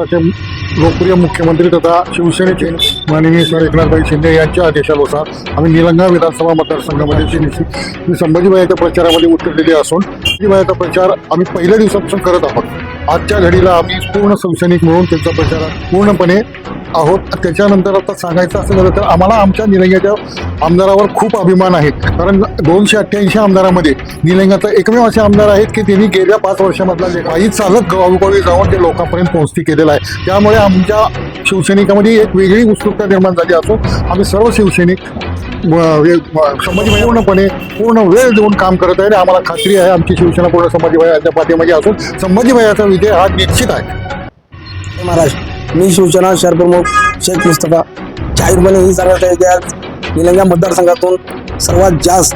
महाराष्ट्राचे लोकप्रिय मुख्यमंत्री तथा शिवसेनेचे माननीय सर एकनाथभाई शिंदे यांच्या आदेशानुसार आम्ही निलंगा विधानसभा मतदारसंघामध्ये शिवसे- संभाजीबाईच्या प्रचारामध्ये उतरलेले असून संभाजीबाईचा प्रचार आम्ही पहिल्या दिवसापासून करत आहोत. आजच्या घडीला आम्ही पूर्ण शिवसैनिक मिळून त्यांचा प्रचार पूर्णपणे आहोत. त्याच्यानंतर आता सांगायचं असं झालं तर आम्हाला आमच्या निलंग्याच्या आमदारावर खूप अभिमान आहे. कारण दोनशे अठ्ठ्याऐंशी आमदारामध्ये निलंग्याचा एकमेव असे आमदार आहेत की त्यांनी गेल्या पाच वर्षामधला जे काही चालत गावोगावी जाऊन ते लोकांपर्यंत पोहोचती केलेलं आहे. त्यामुळे आमच्या शिवसैनिकामध्ये एक वेगळी उत्सुकता निर्माण झाली असून आम्ही सर्व शिवसैनिक व- पूर्णपणे पूर्ण वेळ देऊन काम करत आहे आणि आम्हाला खात्री आहे आमची शिवसेना पूर्ण संभाजीभाई यांच्या पाठीमागे असून संभाजीभाईचा विजय हा निश्चित आहे. महाराज मी शिवसेना शहर प्रमुख शेख मुस्तफा जाहीरपणे ही सांगत आहे की आज निलंगा मतदारसंघातून सर्वात जास्त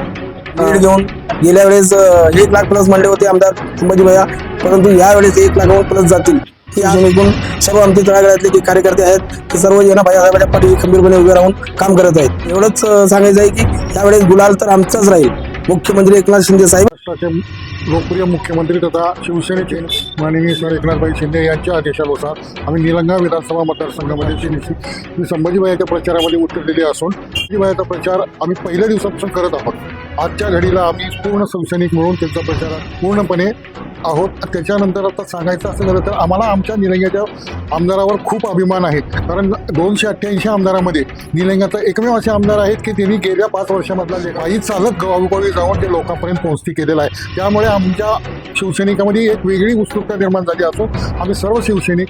लीड घेऊन गेल्या वेळेस एक लाख प्लस म्हणले होते आमदार संभाजीभैया परंतु यावेळेस एक लाखाहून प्लस जातील. ही एकूण सर्व आमचे तळागाळ्यातले जे कार्यकर्ते आहेत ते सर्व जण भैयासाहेबांच्या पाठी खंबीरपणे उभे राहून काम करत आहेत. एवढंच सांगायचं आहे की यावेळेस गुलाल तर आमचाच राहील. मुख्यमंत्री एकनाथ शिंदे साहेब. महाराष्ट्राचे लोकप्रिय मुख्यमंत्री तथा शिवसेनेचे माननीय सर एकनाथभाई शिंदे यांच्या आदेशानुसार आम्ही निलंगा विधानसभा मतदारसंघामध्ये शिवसे- संभाजीबाईच्या प्रचारामध्ये उतरलेले असून संभाजीबाईचा प्रचार आम्ही पहिल्या दिवसापासून करत आहोत. आजच्या घडीला आम्ही पूर्ण शिवसैनिक मिळून त्यांचा प्रचार पूर्णपणे आहोत. त्याच्यानंतर आता सांगायचं असं झालं तर आम्हाला आमच्या निलंग्याच्या आमदारावर खूप अभिमान आहे. कारण दोनशे अठ्ठ्याऐंशी आमदारामध्ये निलंग्याचा एकमेव असे आमदार आहेत की त्यांनी गेल्या पाच वर्षामधला जे काही चालत गावोगावी जाऊन ते लोकांपर्यंत पोहोचती केलेलं आहे. त्यामुळे आमच्या शिवसैनिकामध्ये एक वेगळी उत्सुकता निर्माण झाली असून आम्ही सर्व शिवसैनिक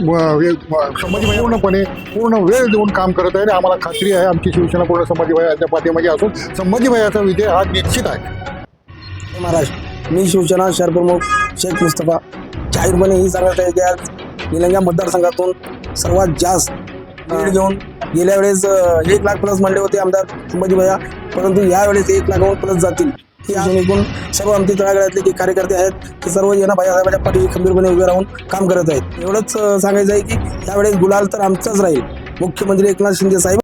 संभाजीबाई पूर्णपणे पूर्ण वेळ देऊन काम करत आहे आणि आम्हाला खात्री आहे आमची शिवसेना पूर्ण संभाजीबाई यांच्या पाठीमागे असून संभाजीबाईचा विजय हा निश्चित आहे. महाराष्ट्र मी शिवसेना शहर प्रमुख शेख मुस्तफा जाहीरपणे ही सांगत आहे की आज निलंगा मतदारसंघातून सर्वात जास्त लीड घेऊन गेल्या वेळेस एक लाख प्लस म्हणले होते आमदार संभाजीभैया परंतु यावेळेस एक लाखाहून प्लस जातील. ही एकूण सर्व आमचे तळागाळातले जे कार्यकर्ते आहेत ते सर्व जण भैयासाहेबांच्या पाठी खंबीरपणे उभे राहून काम करत आहेत. एवढंच सांगायचं आहे की यावेळेस गुलाल तर आमचाच राहील. मुख्यमंत्री एकनाथ शिंदे साहेब